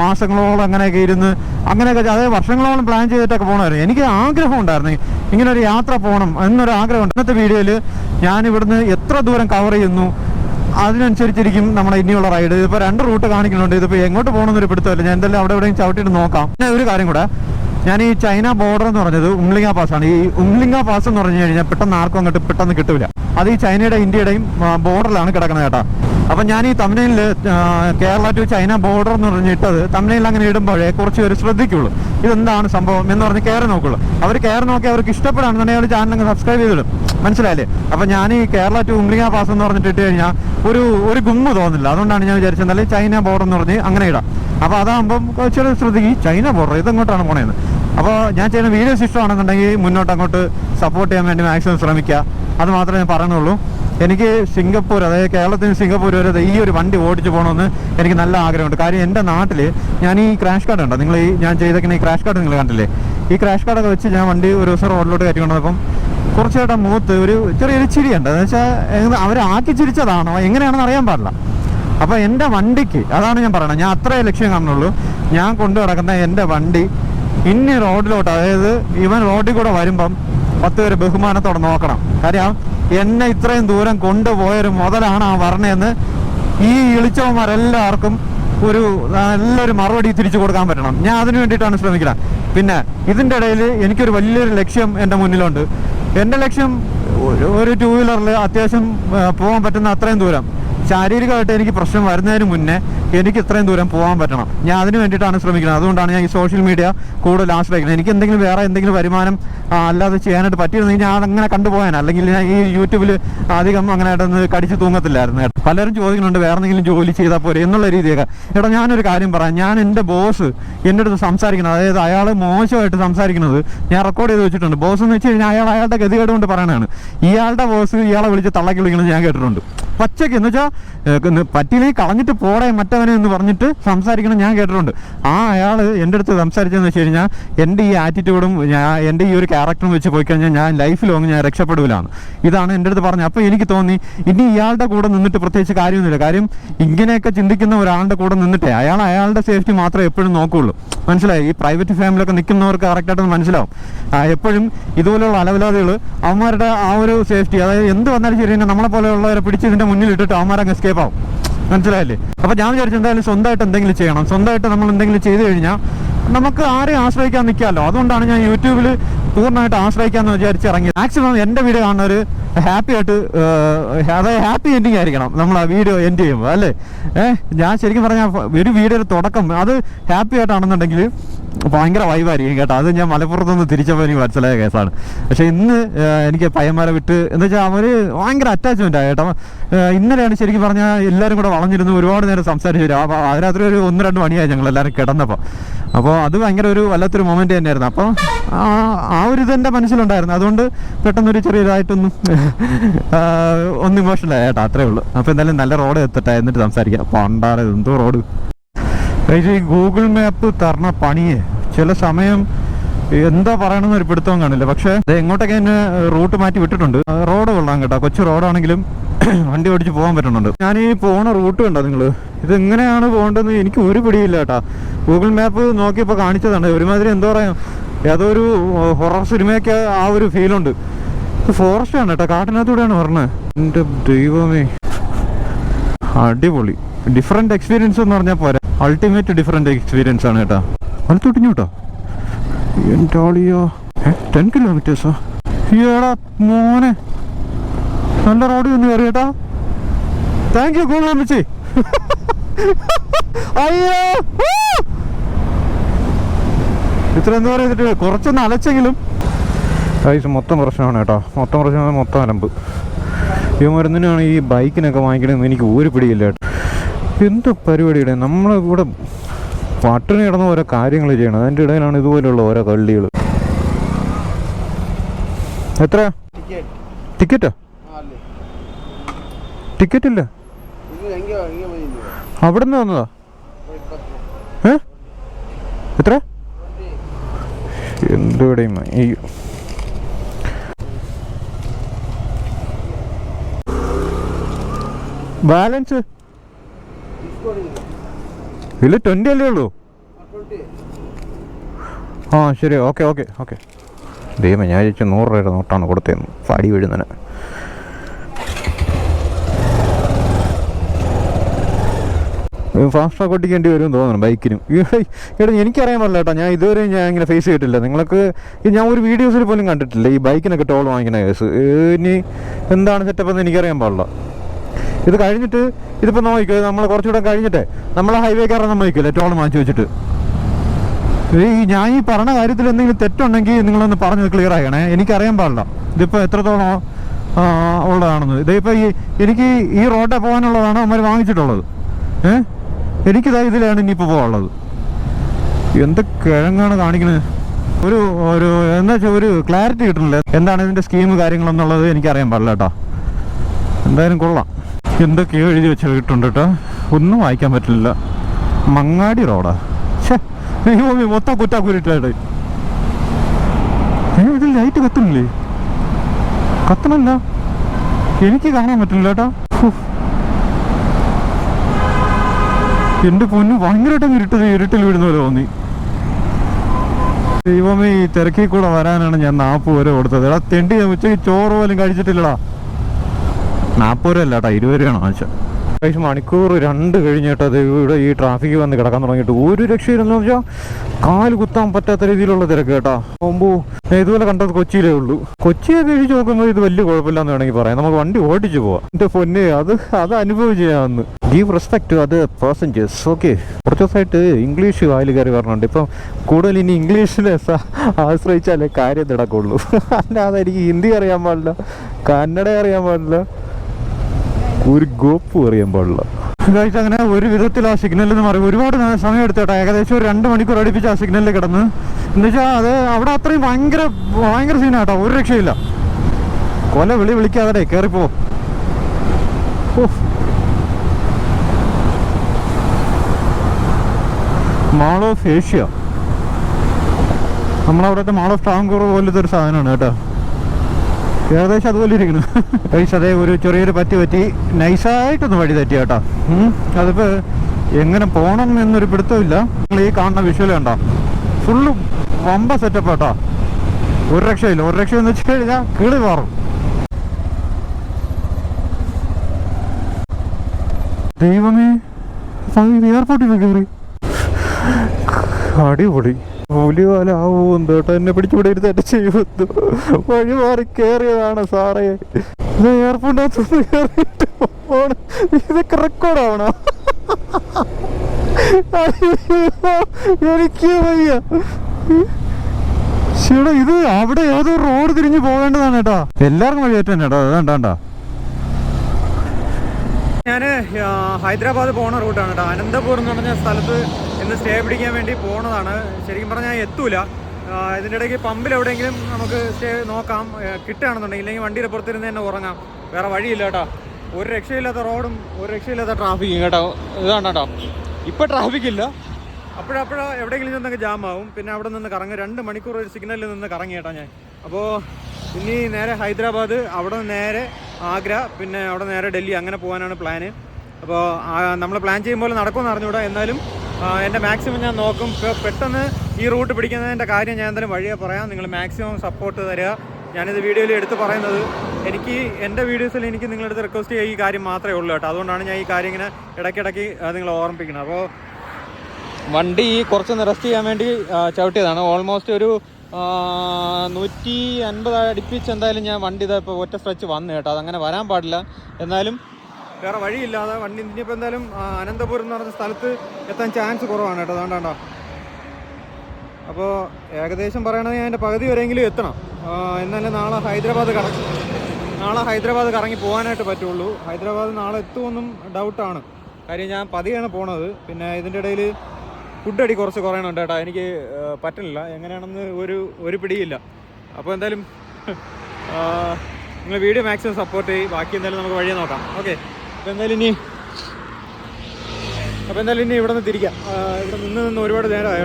മാസങ്ങളോളം അങ്ങനെയൊക്കെ ഇരുന്ന് അങ്ങനെയൊക്കെ അതായത് വർഷങ്ങളോളം പ്ലാൻ ചെയ്തിട്ടൊക്കെ പോകണമായിരുന്നു എനിക്ക് ആഗ്രഹം ഉണ്ടായിരുന്നു ഇങ്ങനെ ഒരു യാത്ര പോകണം എന്നൊരു ആഗ്രഹം ഉണ്ട്. ഇന്നത്തെ വീഡിയോയിൽ ഞാൻ ഇവിടുന്ന് എത്ര ദൂരം കവർ ചെയ്യുന്നു അതിനനുസരിച്ചിരിക്കും നമ്മുടെ ഇനിയുള്ള റൈഡ് ഇതിപ്പോൾ രണ്ട് റൂട്ട് കാണിക്കുന്നുണ്ട്. ഇതിപ്പോൾ എങ്ങോട്ട് പോകണമെന്നൊരു പിടുത്തമില്ല. ഞാൻ എന്തായാലും അവിടെ എവിടെയും ചവിട്ടിയിട്ട് നോക്കാം. പിന്നെ ഒരു കാര്യം കൂടെ. ഞാൻ ഈ ചൈന ബോർഡർ എന്ന് പറഞ്ഞത് ഉംലിംഗ പാസ് ആണ്. ഈ ഉംലിംഗ പാസ് എന്ന് പറഞ്ഞു കഴിഞ്ഞാൽ പെട്ടെന്ന് ആർക്കും അങ്ങോട്ട് പെട്ടെന്ന് കിട്ടില്ല അത് ഈ ചൈനയുടെ ഇന്ത്യയുടെയും ബോർഡറിലാണ് കിടക്കുന്നത് കേട്ടോ. അപ്പം ഞാൻ ഈ തമിഴ്നയിൽ കേരള ടു ചൈന ബോർഡർ എന്ന് പറഞ്ഞിട്ടത് തമിഴ്നയിൽ അങ്ങനെ ഇടുമ്പോഴേ കുറച്ച് പേര് ശ്രദ്ധിക്കുള്ളൂ. ഇതെന്താണ് സംഭവം എന്ന് പറഞ്ഞ് കയറി നോക്കുള്ളൂ. അവർ കയറി നോക്കി അവർക്ക് ഇഷ്ടപ്പെടുകയാണെന്നുണ്ടെങ്കിൽ അവർ ചാനൽ അങ്ങ് സബ്സ്ക്രൈബ് ചെയ്തിടും. മനസ്സിലായില്ലേ? അപ്പോൾ ഞാൻ ഈ കേരള ടു ഉംലിംഗ പാസ് എന്ന് പറഞ്ഞിട്ട് ഇട്ട് കഴിഞ്ഞാൽ ഒരു ഒരു ഗുമ്മ തോന്നില്ല അതുകൊണ്ടാണ് ഞാൻ വിചാരിച്ചത് എന്നാലും ചൈന ബോർഡർ എന്ന് പറഞ്ഞ് അങ്ങനെ ഇടാം. അപ്പോൾ അതാകുമ്പം ചില ശ്രദ്ധിക്കും ചൈന ബോർഡർ ഇതെങ്ങോട്ടാണ് പോണേന്ന്. അപ്പോൾ ഞാൻ ചെയ്യുന്ന വീഡിയോസ് ഇഷ്ടമാണെന്നുണ്ടെങ്കിൽ മുന്നോട്ട് അങ്ങോട്ട് സപ്പോർട്ട് ചെയ്യാൻ വേണ്ടി മാക്സിമം ശ്രമിക്കുക അത് മാത്രമേ ഞാൻ പറയുന്നുള്ളൂ എനിക്ക് സിംഗപ്പൂർ അതായത് കേരളത്തിൽ നിന്ന് സിംഗപ്പൂർ വരെ ഈ ഒരു വണ്ടി ഓടിച്ചു പോകണമെന്ന് എനിക്ക് നല്ല ആഗ്രഹമുണ്ട്. കാര്യം എന്റെ നാട്ടിൽ ഞാൻ ഈ ക്രാഷ് കാർഡ് ഉണ്ടോ നിങ്ങൾ ഈ ഞാൻ ചെയ്തേക്കുന്ന ഈ ക്രാഷ് കാർഡ് നിങ്ങൾ കണ്ടില്ലേ? ഈ ക്രാഷ് കാർഡൊക്കെ വെച്ച് ഞാൻ വണ്ടി ഒരു ദിവസം റോഡിലോട്ട് കയറ്റി കൊണ്ടുവന്നപ്പം കുറച്ചുകൂടെ മുഖത്ത് ഒരു ചെറിയൊരു ചിരിയുണ്ട്. എന്ന് വെച്ചാൽ അവർ ആക്കി ചിരിച്ചതാണോ? എങ്ങനെയാണെന്ന് അറിയാൻ പാടില്ല. അപ്പോൾ എന്റെ വണ്ടിക്ക് അതാണ് ഞാൻ പറയുന്നത് ഞാൻ അത്രേ ലക്ഷ്യം കാണുന്നുള്ളൂ. ഞാൻ കൊണ്ടു നടക്കുന്ന എന്റെ വണ്ടി ഇനി റോഡിലോട്ട് അതായത് ഇവൻ റോഡിൽ കൂടെ വരുമ്പം പത്ത് പേര് ബഹുമാനത്തോടെ നോക്കണം. കാര്യം എന്നെ ഇത്രയും ദൂരം കൊണ്ടുപോയൊരു മുതലാണ് ആ പറഞ്ഞതെന്ന് ഈ ഇളിച്ചവന്മാരെല്ലാവർക്കും ഒരു നല്ലൊരു മറുപടി തിരിച്ചു കൊടുക്കാൻ പറ്റണം. ഞാൻ അതിനു വേണ്ടിയിട്ടാണ് ശ്രമിക്കുന്നത് പിന്നെ ഇതിന്റെ ഇടയിൽ എനിക്കൊരു വലിയൊരു ലക്ഷ്യം എന്റെ മുന്നിലുണ്ട്. എന്റെ ലക്ഷ്യം ഒരു- ടൂ വീലറിൽ അത്യാവശ്യം പോകാൻ പറ്റുന്ന അത്രയും ദൂരം. ശാരീരികമായിട്ട് എനിക്ക് പ്രശ്നം വരുന്നതിന് മുന്നേ എനിക്ക് ഇത്രയും ദൂരം പോകാൻ പറ്റണം. ഞാൻ അതിന് വേണ്ടിയിട്ടാണ് ശ്രമിക്കുന്നത്. അതുകൊണ്ടാണ് ഞാൻ ഈ സോഷ്യൽ മീഡിയ കൂടുതൽ ആശ്രയിക്കുന്നത്. എനിക്ക് എന്തെങ്കിലും വേറെ എന്തെങ്കിലും വരുമാനം അല്ലാതെ ചെയ്യാനായിട്ട് പറ്റിയിരുന്നെങ്കിൽ ഞാൻ അതങ്ങനെ കണ്ടുപോയാൻ അല്ലെങ്കിൽ ഞാൻ ഈ യൂട്യൂബിൽ അധികം അങ്ങനെ കടിച്ച് തൂങ്ങത്തില്ലായിരുന്നു പലരും ചോദിക്കുന്നുണ്ട് വേറെ എന്തെങ്കിലും ജോലി ചെയ്താൽ പോരെ? എന്നുള്ള രീതിയൊക്കെ. എടാ ഞാനൊരു കാര്യം പറയാം. ഞാൻ എന്റെ ബോസ് എന്റെ അടുത്ത് സംസാരിക്കുന്നത് അതായത് അയാൾ മോശമായിട്ട് സംസാരിക്കുന്നത് ഞാൻ റെക്കോർഡ് ചെയ്ത് വെച്ചിട്ടുണ്ട്. ബോസ് എന്ന് വെച്ച് കഴിഞ്ഞാൽ അയാൾ അയാളുടെ ഗതികേട് കൊണ്ട് പറയണതാണ്. ഇയാളുടെ ബോസ് ഇയാളെ വിളിച്ച് തള്ളക്കി വിളിക്കുന്നത് ഞാൻ കേട്ടിട്ടുണ്ട്. പച്ചയ്ക്ക് എന്ന് വെച്ചാൽ പറ്റിയില്ലെങ്കിൽ കളഞ്ഞിട്ട് പോടെ മറ്റവനെ എന്ന് പറഞ്ഞിട്ട് സംസാരിക്കണം ഞാൻ കേട്ടിട്ടുണ്ട്. ആ അയാൾ എന്റെ അടുത്ത് സംസാരിച്ചതെന്ന് വെച്ച് കഴിഞ്ഞാൽ എന്റെ ഈ ആറ്റിറ്റ്യൂഡും എന്റെ ഈ ഒരു ക്യാരക്ടറും വെച്ച് പോയി കഴിഞ്ഞാൽ ഞാൻ ലൈഫിൽ ലോങ് ഞാൻ രക്ഷപ്പെടൂലാണ് ഇതാണ് എന്റെ അടുത്ത് പറഞ്ഞത്. അപ്പോൾ എനിക്ക് തോന്നി ഇനി ഇയാളുടെ കൂടെ നിന്നിട്ട് പ്രത്യേകിച്ച് കാര്യമൊന്നുമില്ല. കാര്യം ഇങ്ങനെയൊക്കെ ചിന്തിക്കുന്ന ഒരാളുടെ കൂടെ നിന്നിട്ടേ അയാൾ അയാളുടെ സേഫ്റ്റി മാത്രമേ എപ്പോഴും നോക്കുകയുള്ളൂ മനസ്സിലായി? ഈ പ്രൈവറ്റ് ഫാമിലിയൊക്കെ നിൽക്കുന്നവർക്ക് കറക്റ്റായിട്ട് മനസ്സിലാവും. എപ്പോഴും ഇതുപോലെയുള്ള അലവലാദികൾ അവന്മാരുടെ ആ ഒരു സേഫ്റ്റി അതായത് എന്ത് വന്നാലും ശരി നമ്മളെ പോലെയുള്ളവരെ പിടിച്ച് ഇതിന്റെ മുന്നിൽ ഇട്ടിട്ട് അവന്മാരങ്ങ് എസ്കേപ്പ് ആവും. മനസ്സിലായില്ലേ? അപ്പോൾ ഞാൻ വിചാരിച്ചു എന്തായാലും സ്വന്തമായിട്ട് എന്തെങ്കിലും ചെയ്യണം. സ്വന്തമായിട്ട് നമ്മൾ എന്തെങ്കിലും ചെയ്തു കഴിഞ്ഞാൽ നമുക്ക് ആരെയും ആശ്രയിക്കാൻ നിൽക്കാമല്ലോ. അതുകൊണ്ടാണ് ഞാൻ യൂട്യൂബിൽ പൂർണമായിട്ട് ആശ്രയിക്കാമെന്ന് വിചാരിച്ച് ഇറങ്ങി മാക്സിമം എന്റെ വീഡിയോ കാണുന്നവർ ഹാപ്പി ആയിട്ട് അതായത് ഹാപ്പി എൻഡിങ് ആയിരിക്കണം നമ്മൾ ആ വീഡിയോ എൻഡ് ചെയ്യുമ്പോൾ അല്ലേ? ഏഹ് ഞാൻ ശരിക്കും പറഞ്ഞാൽ ഒരു വീഡിയോയുടെ തുടക്കം അത് ഹാപ്പി ആയിട്ടാണെന്നുണ്ടെങ്കിൽ ഭയങ്കര വൈബായിരിക്കും കേട്ടോ. അത് ഞാൻ മലപ്പുറത്ത് നിന്ന് തിരിച്ചപ്പോൾ എനിക്ക് മനസ്സിലായ കേസാണ്. പക്ഷേ ഇന്ന് എനിക്ക് പയ്യന്മാരെ വിട്ട് എന്ന് വെച്ചാൽ അവർ ഭയങ്കര അറ്റാച്ച്മെന്റ് ആയി കേട്ടോ. ഇന്നലെയാണ് ശരിക്കും പറഞ്ഞാൽ എല്ലാവരും കൂടെ വളഞ്ഞിരുന്നു ഒരുപാട് നേരം സംസാരിച്ചു വരും. അപ്പോൾ അതിനകത്ത് ഒരു ഒന്ന് രണ്ട് മണിയായി ഞങ്ങൾ എല്ലാവരും കിടന്നപ്പോൾ അപ്പോൾ അത് ഭയങ്കര ഒരു വല്ലാത്തൊരു മൊമെന്റ് തന്നെയായിരുന്നു. അപ്പോൾ ആ ഒരു ഇത് എന്റെ മനസ്സിലുണ്ടായിരുന്നു. അതുകൊണ്ട് പെട്ടെന്നൊരു ചെറിയതായിട്ടൊന്നും ഒന്ന് ഇമോഷണലായി കേട്ടോ. അത്രേ ഉള്ളൂ. അപ്പോൾ എന്തായാലും നല്ല റോഡ് എത്തട്ടെ എന്നിട്ട് സംസാരിക്കാം. അപ്പോൾ പണ്ടാണ് എന്തോ റോഡ് ഈ ഗൂഗിൾ മാപ്പ് തരണ പണിയെ. ചില സമയം എന്താ പറയണമെന്ന് ഒരു പിടുത്തവും കാണില്ല. പക്ഷേ അത് എങ്ങോട്ടൊക്കെ എന്നെ റൂട്ട് മാറ്റി വിട്ടിട്ടുണ്ട്. റോഡ് കൊള്ളാം കേട്ടോ. കൊച്ചു റോഡാണെങ്കിലും വണ്ടി ഓടിച്ച് പോകാൻ പറ്റുന്നുണ്ട്. ഞാൻ ഈ പോണ റൂട്ട് കണ്ടോ നിങ്ങൾ ഇത് എങ്ങനെയാണ് പോകേണ്ടതെന്ന് എനിക്ക് ഒരു പിടിയില്ല കേട്ടാ. ഗൂഗിൾ മാപ്പ് നോക്കിയപ്പോൾ കാണിച്ചതാണ്. ഒരുമാതിരി എന്താ പറയാ ഒരു ഹൊറർ സിനിമയൊക്കെ ആ ഒരു ഫീലുണ്ട്. ഫോറസ്റ്റ് ആണ് കേട്ടോ. കാട്ടിനകത്തൂടെയാണ് പറഞ്ഞത് എന്റെ ദൈവമേ. അടിപൊളി. ഡിഫറെന്റ് എക്സ്പീരിയൻസ് എന്ന് പറഞ്ഞാൽ പോരാ. അൾട്ടിമേറ്റ് ഡിഫറെന്റ് എക്സ്പീരിയൻസ് ആണ് കേട്ടോ. വലത്തോട്ടിഞ്ഞു കേട്ടോ. എന്റെ ആളിയോ ടെൻ കിലോമീറ്റേഴ്സോ മോനെ. നല്ല റോഡ് ഒന്ന് കയറി കേട്ടോ. താങ്ക് യു ഗൂഗിൾ അമ്മച്ചി. അയ്യോ! ഇത്ര എന്താ പറയുക കുറച്ചൊന്ന് അലച്ചെങ്കിലും. ഗൈസ് മൊത്തം പ്രശ്നമാണ് കേട്ടോ. മൊത്തം പ്രശ്നമാണ് മൊത്തം അലമ്പ്. ഈ മരുന്നിനാണ് ഈ ബൈക്കിനൊക്കെ വാങ്ങിക്കണമെന്ന് എനിക്ക് ഒരു പിടിയില്ല കേട്ടോ. എന്ത് പരിപാടിയുടെ? നമ്മളിവിടെ പട്ടിണി കിടന്ന ഓരോ കാര്യങ്ങൾ ചെയ്യണം. അതിന്റെ ഇടയിലാണ് ഇതുപോലെയുള്ള ഓരോ കള്ളികൾ എത്ര? ടിക്കറ്റോ. ടിക്കറ്റ് ഇല്ല അവിടെ നിന്ന് വന്നതാ എത്ര എന്തുവിടെയും ഈ ബാലൻസ്. ഇല്ല ട്വന്റി അല്ലേ ഉള്ളൂ? ആ ശരി. ഓക്കെ ഓക്കെ ഓക്കെ ദൈവം ഞാൻ ചോദിച്ചു നൂറ് രൂപയുടെ നോട്ടാണ് കൊടുത്തേന്ന് പാടി വീഴുന്നതിന് ഫാസ്റ്റ് ട്രാക്ക് ഓടിക്കേണ്ടി വരും തോന്നുന്നു ബൈക്കിനും എടാ എനിക്കറിയാൻ പാടില്ല കേട്ടോ. ഞാൻ ഇതുവരെ ഞാൻ ഇങ്ങനെ ഫേസ് ചെയ്തിട്ടില്ല. നിങ്ങൾക്ക് ഞാൻ ഒരു വീഡിയോസിൽ പോലും കണ്ടിട്ടില്ല. ഈ ബൈക്കിനൊക്കെ ടോൾ വാങ്ങിക്കുന്ന കേസ്. ഇനി എന്താണ് സെറ്റപ്പ് എന്ന് എനിക്കറിയാൻ പാടില്ല. ഇത് കഴിഞ്ഞിട്ട് ഇതിപ്പോൾ നോക്കിക്കോ നമ്മൾ കുറച്ചുകൂടെ കഴിഞ്ഞിട്ട് നമ്മൾ ഹൈവേ കയറാൻ സമ്മതിക്കില്ല ടോൾ മാറ്റി വെച്ചിട്ട്. ഈ ഞാൻ ഈ പറഞ്ഞ കാര്യത്തിൽ എന്തെങ്കിലും തെറ്റുണ്ടെങ്കിൽ നിങ്ങളൊന്ന് പറഞ്ഞത് ക്ലിയർ ആക്കണേ. എനിക്കറിയാൻ പാടില്ല. ഇതിപ്പോൾ എത്രത്തോളം ഉള്ളതാണെന്ന്. ഇതിപ്പോൾ ഈ എനിക്ക് ഈ റോഡിൽ പോകാനുള്ളതാണ് അവന്മാർ വാങ്ങിച്ചിട്ടുള്ളത്. ഏ? എനിക്കിതാ ഇതിലാണ് ഇനിയിപ്പോൾ പോകാനുള്ളത്. എന്ത് കിഴങ്ങാണ് കാണിക്കുന്നത് ഒരു ഒരു എന്താ വെച്ചാൽ ഒരു ക്ലാരിറ്റി കിട്ടുന്നില്ല. എന്താണ് ഇതിന്റെ സ്കീം കാര്യങ്ങളെന്നുള്ളത് എനിക്കറിയാൻ പാടില്ല കേട്ടോ. എന്തായാലും കൊള്ളാം. എന്തൊക്കെയോ എഴുതി വെച്ചിട്ടുണ്ട് കേട്ടോ. ഒന്നും വായിക്കാൻ പറ്റില്ല. മങ്ങാടി റോഡാ. ദൈവമേ, മൊത്തം കുറ്റാക്കുരുട്ടായിട്ട് ഏ ഇതിൽ ലൈറ്റ് കത്തുന്നില്ലേ? കത്തണല്ല. എനിക്ക് കാണാൻ പറ്റില്ല കേട്ടോ. എന്റെ പൊന്നു ഭയങ്കരമായിട്ടും ഇരുട്ടത് ഇരുട്ടിൽ വീഴുന്ന പോലെ തോന്നി. ദൈവമേ ഈ തിരക്കിൽ കൂടെ വരാനാണ് ഞാൻ നാപ്പ് വരെ കൊടുത്തത്. എടാ തെണ്ടി ഉച്ചയ്ക്ക് ചോറ് പോലും കഴിച്ചിട്ടില്ലടാ. നാൽപ്പത് രൂപ ഇരുപത് രൂപയാണ് വാങ്ങിച്ചത് ഏകദേശം മണിക്കൂർ രണ്ട് കഴിഞ്ഞിട്ട് അത് ഇവിടെ ഈ ട്രാഫിക് വന്ന് കിടക്കാൻ തുടങ്ങിയിട്ട് ഒരു രക്ഷയില്ലെന്ന് വെച്ചാൽ കാൽ കുത്താൻ പറ്റാത്ത രീതിയിലുള്ള തിരക്ക് കേട്ടോ. പോകുമ്പോ ഇതുപോലെ കണ്ടത് കൊച്ചിയിലേ ഉള്ളൂ. കൊച്ചിയെ കഴിച്ച് നോക്കുമ്പോൾ ഇത് വലിയ കുഴപ്പമില്ലാന്ന് വേണമെങ്കിൽ പറയാം. നമുക്ക് വണ്ടി ഓടിച്ചു പോവാം. എന്റെ പൊന്നെ അത് അത് അനുഭവിച്ച് ഞാൻ അന്ന് ഗീവ് റെസ്പെക്ട് അത് പാസഞ്ചേഴ്സ് ഓക്കെ കുറച്ച് ദിവസമായിട്ട് ഇംഗ്ലീഷ് വായിൽ കയറി പറഞ്ഞുണ്ട് ഇപ്പം കൂടുതൽ ഇനി ഇംഗ്ലീഷിനെ ആശ്രയിച്ചാലേ കാര്യം നടക്കുള്ളൂ. അല്ലാതെ എനിക്ക് ഹിന്ദി അറിയാൻ പാടില്ല കന്നഡ അറിയാൻ പാടില്ല ഒരു ഗോപ്പ് പറയാൻ പാടില്ല. അങ്ങനെ ഒരു വിധത്തിൽ ആ സിഗ്നലിൽ നിന്ന് മാറി. ഒരുപാട് സമയം എടുത്തോട്ടെ. ഏകദേശം ഒരു രണ്ട് മണിക്കൂർ അടുപ്പിച്ച് ആ സിഗ്നലിൽ കിടന്ന്. എന്നുവെച്ചാൽ അത് അവിടെ അത്രയും ഭയങ്കര ഭയങ്കര സീനാട്ടോ ഒരു രക്ഷയില്ല. കൊല വിളി വിളിക്കാതെ കയറിപ്പോ മാൾ ഓഫ് ഏഷ്യ നമ്മളവിടുത്തെ മാൾ ഓഫ് ട്രാങ്കൂർ പോലത്തെ ഒരു സാധനമാണ് കേട്ടോ. ഏകദേശം അതുപോലെ ഇരിക്കുന്നു പൈസ അതേ ഒരു ചെറിയൊരു പറ്റി പറ്റി നൈസായിട്ടൊന്ന് വഴി തെറ്റി കേട്ടോ. അതിപ്പോൾ അതിപ്പോ എങ്ങനെ പോകണം എന്നൊരു പിടുത്തമില്ല നിങ്ങൾ ഈ കാണുന്ന വിഷ്വൽ കണ്ടോ? ഫുള്ള് വമ്പ സെറ്റപ്പ് കേട്ടോ. ഒരു രക്ഷയില്ല. ഒരു രക്ഷ എന്ന് വെച്ച് കഴിഞ്ഞാൽ കിളി മാറും. ദൈവമേ എയർപോർട്ടിൽ കയറി. അടിപൊളി. പുലിവാല ആവോ എന്തോട്ടോ എന്നെ പിടിച്ചുപിടി ഇരുന്ന് എന്നെ ചെയ്യുന്നു. വഴി മാറി കേറിയതാണ് സാറേ. എയർപോർട്ടിനകത്ത് ഇതൊക്കെ റെക്കോർഡാവണോ എനിക്ക് വയ്യ. ചേട്ടാ ഇത് അവിടെ ഏതോ റോഡ് തിരിഞ്ഞു പോകേണ്ടതാണ് കേട്ടോ എല്ലാവർക്കും വഴി ഏറ്റവും കേട്ടോ അതാണ്ടാ ഞാൻ ഹൈദരാബാദ് പോണ റൂട്ടാണ് കേട്ടോ അനന്തപൂർ എന്ന് പറഞ്ഞ സ്ഥലത്ത് ഇന്ന് സ്റ്റേ പിടിക്കാൻ വേണ്ടി പോണതാണ്. ശരിക്കും പറഞ്ഞാൽ എത്തൂല. ഇതിന്റെ ഇടയ്ക്ക് പമ്പിൽ എവിടെയെങ്കിലും നമുക്ക് സ്റ്റേ നോക്കാം. കിട്ടുകയാണെന്നുണ്ടെങ്കിൽ ഇല്ലെങ്കിൽ വണ്ടിയുടെ പുറത്തിരുന്ന് തന്നെ ഉറങ്ങാം. വേറെ വഴിയില്ല കേട്ടോ. ഒരു രക്ഷയില്ലാത്ത റോഡും ഒരു രക്ഷയില്ലാത്ത ട്രാഫിക്കും കേട്ടോ. ഇതാണ് കേട്ടോ. ഇപ്പോൾ ട്രാഫിക് ഇല്ല. അപ്പോഴപ്പോഴോ എവിടെയെങ്കിലും ചെന്നൊക്കെ ജാം ആവും. പിന്നെ അവിടെ നിന്ന് കറങ്ങും. രണ്ട് മണിക്കൂർ ഒരു സിഗ്നലിൽ നിന്ന് കറങ്ങി കേട്ടോ ഞാൻ. അപ്പോൾ ഇനി നേരെ ഹൈദരാബാദ് അവിടെ നേരെ ആഗ്ര പിന്നെ അവിടെ നേരെ ഡൽഹി. അങ്ങനെ പോകാനാണ് പ്ലാന് അപ്പോൾ നമ്മൾ പ്ലാൻ ചെയ്യുമ്പോൾ നടക്കുമെന്ന് അറിഞ്ഞുകൂടാ. എന്നാലും എന്റെ മാക്സിമം ഞാൻ നോക്കും. പെട്ടെന്ന് ഈ റൂട്ട് പിടിക്കുന്നതിന്റെ കാര്യം ഞാൻ എന്തായാലും വഴിയെ പറയാം. നിങ്ങൾ മാക്സിമം സപ്പോർട്ട് തരിക. ഞാനിത് വീഡിയോയിൽ എടുത്ത് പറയുന്നത് എനിക്ക് എന്റെ വീഡിയോസിൽ എനിക്ക് നിങ്ങളടുത്ത് റിക്വസ്റ്റ് ചെയ്യുക ഈ കാര്യം മാത്രമേ ഉള്ളൂ കേട്ടോ. അതുകൊണ്ടാണ് ഞാൻ ഈ കാര്യം ഇങ്ങനെ ഇടയ്ക്കിടയ്ക്ക് നിങ്ങൾ ഓർമ്മിപ്പിക്കുന്നത്. അപ്പോൾ വണ്ടി കുറച്ചൊന്ന് റെസ്റ്റ് ചെയ്യാൻ വേണ്ടി ചവിട്ടിയതാണ്. ഓൾമോസ്റ്റ് ഒരു നൂറ്റി അൻപത് അടുപ്പിച്ച് എന്തായാലും ഞാൻ വണ്ടി ഇതാ ഇപ്പോൾ ഒറ്റ സ്ട്രെച്ച് വന്നു കേട്ടോ. അതങ്ങനെ വരാൻ പാടില്ല. എന്നാലും വേറെ വഴിയില്ലാതെ വണ്ടി ഇനിയിപ്പോൾ എന്തായാലും അനന്തപുരം എന്ന് പറഞ്ഞ സ്ഥലത്ത് എത്താൻ ചാൻസ് കുറവാണ് കേട്ടോ. അതുകൊണ്ടാണ്ടോ അപ്പോൾ ഏകദേശം പറയണമെങ്കിൽ എന്റെ പകുതി വരെയെങ്കിലും എത്തണം. എന്നാലും നാളെ ഹൈദരാബാദ് കറങ്ങി നാളെ ഹൈദരാബാദ് കറങ്ങി പോകാനായിട്ട് പറ്റുള്ളൂ. ഹൈദരാബാദ് നാളെ എത്തുമെന്നും ഡൗട്ടാണ് കാര്യം ഞാൻ പതിയാണ് പോണത്. പിന്നെ ഇതിന്റെ ഇടയിൽ ഫുഡ് അടി കുറച്ച് കുറയണുണ്ട് കേട്ടോ. എനിക്ക് പറ്റണില്ല. എങ്ങനെയാണെന്ന് ഒരു ഒരു പിടിയില്ല. അപ്പോൾ എന്തായാലും നിങ്ങൾ വീഡിയോ മാക്സിമം സപ്പോർട്ട് ചെയ്യും. ബാക്കി എന്തായാലും നമുക്ക് വഴിയെ നോക്കാം. ഓക്കെ അപ്പോൾ എന്തായാലും ഇനി അപ്പോൾ എന്തായാലും ഇനി ഇവിടെ നിന്ന് തിരിക്കാം ഇവിടെ നിന്ന് നിന്ന് ഒരുപാട് നേരമായി?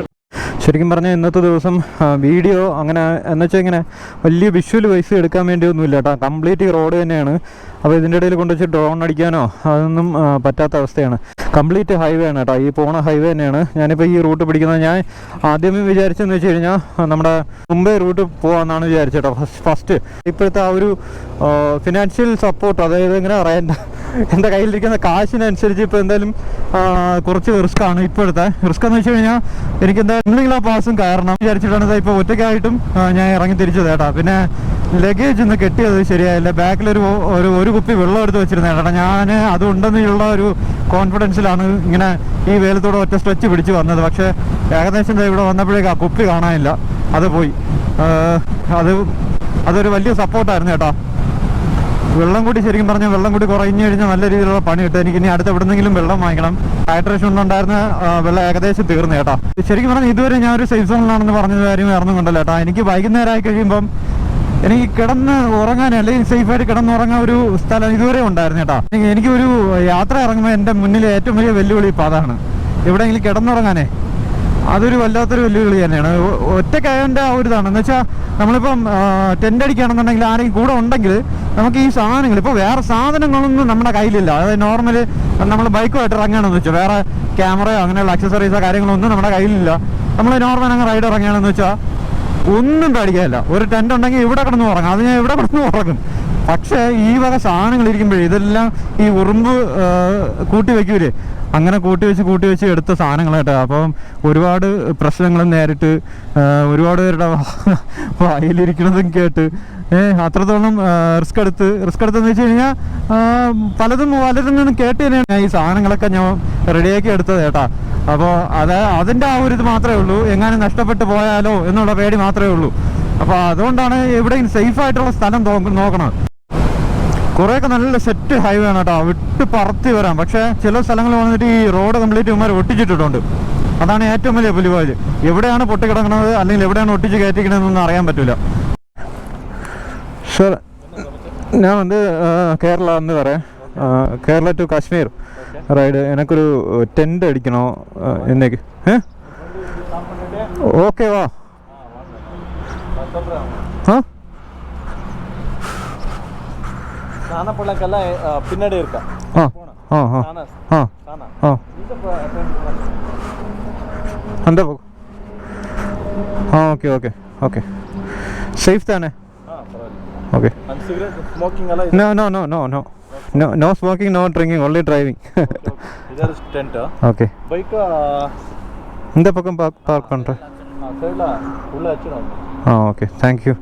ശരിക്കും പറഞ്ഞാൽ ഇന്നത്തെ ദിവസം വീഡിയോ അങ്ങനെ എന്ന് വെച്ചാൽ ഇങ്ങനെ വലിയ വിഷ്വൽ വൈസ് എടുക്കാൻ വേണ്ടിയൊന്നുമില്ല കേട്ടോ. കംപ്ലീറ്റ് റോഡ് തന്നെയാണ്. അപ്പോൾ ഇതിന്റെ ഇടയിൽ കൊണ്ടുവച്ച് ഡ്രോൺ അടിക്കാനോ അതൊന്നും പറ്റാത്ത അവസ്ഥയാണ്. കംപ്ലീറ്റ് ഹൈവേ ആണ് കേട്ടോ. ഈ പോണ ഹൈവേ തന്നെയാണ്. ഞാനിപ്പോൾ ഈ റൂട്ട് പിടിക്കുന്നത് ഞാൻ ആദ്യമേ വിചാരിച്ചെന്ന് വെച്ച് കഴിഞ്ഞാൽ നമ്മുടെ മുംബൈ റൂട്ട് പോകാമെന്നാണ് വിചാരിച്ചത് കേട്ടോ. ഫസ്റ്റ് ഫസ്റ്റ് ഇപ്പോഴത്തെ ആ ഒരു ഫിനാൻഷ്യൽ സപ്പോർട്ട് അതായത് ഇങ്ങനെ എന്റെ എന്റെ കയ്യിലിരിക്കുന്ന കാശിനനുസരിച്ച് ഇപ്പോൾ എന്തായാലും കുറച്ച് റിസ്ക് ആണ് ഇപ്പോഴത്തെ. റിസ്ക് എന്ന് വെച്ച് കഴിഞ്ഞാൽ എനിക്ക് ആ പാസും കയറണം വിചാരിച്ചിട്ടാണ് ഇതാ ഇപ്പോൾ ഒറ്റയ്ക്കായിട്ടും ഞാൻ ഇറങ്ങി തിരിച്ചത് കേട്ടാ. പിന്നെ ലഗേജ് ഒന്ന് കെട്ടിയത് ശരിയായില്ല. ബാക്കിലൊരു ഒരു ഒരു കുപ്പി വെള്ളം എടുത്ത് വെച്ചിരുന്നത് കേട്ടോ. ഞാൻ അതുണ്ടെന്നുള്ള ഒരു കോൺഫിഡൻസിലാണ് ഇങ്ങനെ ഈ വേലത്തോടെ ഒറ്റ സ്ട്രെച്ച് പിടിച്ച് വന്നത്. പക്ഷെ ഏകദേശം ഇവിടെ വന്നപ്പോഴേക്ക് ആ കുപ്പി കാണാനില്ല. അത് പോയി. അത് അതൊരു വലിയ സപ്പോർട്ടായിരുന്നു കേട്ടോ. വെള്ളം കൂടി ശരിക്കും പറഞ്ഞാൽ വെള്ളം കൂടി കുറഞ്ഞു കഴിഞ്ഞാൽ നല്ല രീതിയിലുള്ള പണി കിട്ടും. എനിക്ക് ഇനി അടുത്ത് എവിടെന്നെങ്കിലും വെള്ളം വാങ്ങിക്കണം. ഹൈഡ്രേഷൻ ഉണ്ടായിരുന്ന വെള്ളം ഏകദേശം തീർന്നു കേട്ടോ. ശരിക്കും പറഞ്ഞാൽ ഇതുവരെ ഞാൻ ഒരു സേഫ് സോണിലാണെന്ന് പറഞ്ഞ കാര്യം ഇറങ്ങുന്നുണ്ടല്ലോ കേട്ടോ. എനിക്ക് വൈകുന്നേരം ആയി കഴിയുമ്പം എനിക്ക് കിടന്ന് ഉറങ്ങാൻ അല്ലെങ്കിൽ സേഫായിട്ട് കിടന്നുറങ്ങാൻ ഒരു സ്ഥലം ഇതുവരെ ഉണ്ടായിരുന്നു കേട്ടോ. എനിക്ക് എനിക്കൊരു യാത്ര ഇറങ്ങുമ്പോൾ എന്റെ മുന്നിൽ ഏറ്റവും വലിയ വെല്ലുവിളി ഇപ്പം അതാണ് എവിടെയെങ്കിലും കിടന്നുറങ്ങാനേ. അതൊരു വല്ലാത്തൊരു വെല്ലുവിളി തന്നെയാണ്. ഒറ്റക്കയന്റെ ആ ഒരു ഇതാണ്. എന്ന് വെച്ചാൽ നമ്മളിപ്പം ടെന്റ് അടിക്കുകയാണെന്നുണ്ടെങ്കിൽ ആരെങ്കിലും കൂടെ ഉണ്ടെങ്കിൽ നമുക്ക് ഈ സാധനങ്ങൾ ഇപ്പോൾ വേറെ സാധനങ്ങളൊന്നും നമ്മുടെ കയ്യിലില്ല. അതായത് നോർമൽ നമ്മൾ ബൈക്കുമായിട്ട് ഇറങ്ങുകയാണെന്ന് വെച്ചാൽ വേറെ ക്യാമറയോ അങ്ങനെയുള്ള അക്സസറീസോ കാര്യങ്ങളൊന്നും നമ്മുടെ കയ്യിലില്ല. നമ്മൾ നോർമൽ അങ്ങ് റൈഡ് ഇറങ്ങുകയാണെന്ന് വെച്ചാൽ ഒന്നും പേടിക്കാനില്ല. ഒരു ടെന്റ് ഉണ്ടെങ്കിൽ ഇവിടെ കിടന്ന് ഉറങ്ങാം. അത് ഞാൻ ഇവിടെ കിടന്ന് ഉറങ്ങും. പക്ഷേ ഈ വക സാധനങ്ങൾ ഇരിക്കുമ്പോഴേ ഇതെല്ലാം ഈ ഉറുമ്പ് കൂട്ടി വെക്കൂലേ? അങ്ങനെ കൂട്ടി വെച്ച് കൂട്ടി വെച്ച് എടുത്ത സാധനങ്ങളായിട്ട് അപ്പം ഒരുപാട് പ്രശ്നങ്ങൾ നേരിട്ട് ഒരുപാട് പേരുടെ വായിലിരിക്കണതും കേട്ട് ഏഹ് അത്രത്തോളം റിസ്ക് എടുത്ത് റിസ്ക് എടുത്തെന്ന് വെച്ച് കഴിഞ്ഞാൽ പലതും പലരിൽ നിന്നും കേട്ട് തന്നെയാണ് ഈ സാധനങ്ങളൊക്കെ ഞാൻ റെഡിയാക്കി എടുത്തത് കേട്ടാ. അപ്പോൾ അത് അതിന്റെ ആ ഒരു ഇത് മാത്രമേ ഉള്ളൂ. എങ്ങാനും നഷ്ടപ്പെട്ടു പോയാലോ എന്നുള്ള പേടി മാത്രമേ ഉള്ളൂ. അപ്പോൾ അതുകൊണ്ടാണ് എവിടെയും സേഫ് ആയിട്ടുള്ള സ്ഥലം നോക്കണം കുറേയൊക്കെ നല്ല സെറ്റ് ഹൈവേ ആണ് കേട്ടോ. വിട്ട് പറത്തി വരാം. പക്ഷേ ചില സ്ഥലങ്ങളിൽ വന്നിട്ട് ഈ റോഡ് കംപ്ലീറ്റ് ഇവന്മാർ ഒട്ടിച്ചിട്ടിട്ടുണ്ട്. അതാണ് ഏറ്റവും വലിയ പുലിവാൽ. എവിടെയാണ് പൊട്ടിക്കിടക്കണത് അല്ലെങ്കിൽ എവിടെയാണ് ഒട്ടിച്ച് കയറ്റിക്കണമെന്നൊന്നും അറിയാൻ പറ്റില്ല സർ ഞാൻ വന്ന് കേരള എന്ന് പറയാം. കേരള ടു കാശ്മീർ റൈഡ് എനിക്കൊരു ടെന്റ് അടിക്കണോ? എന്നേക്ക്. ഏ? ഓക്കെ വാ. ആ? சாணப்பள்ளக்கெல்லாம் பின்னாடி இருக்கா அந்த பக்கம் ஆ ஓகே ஓகே ஓகே சேஃப் தானே okay no no no no no no no smoking no drinking only driving okay bike എന്താ പക്കം പാർക്ക് ഉണ്ട് ആ ഓക്കെ. Thank you.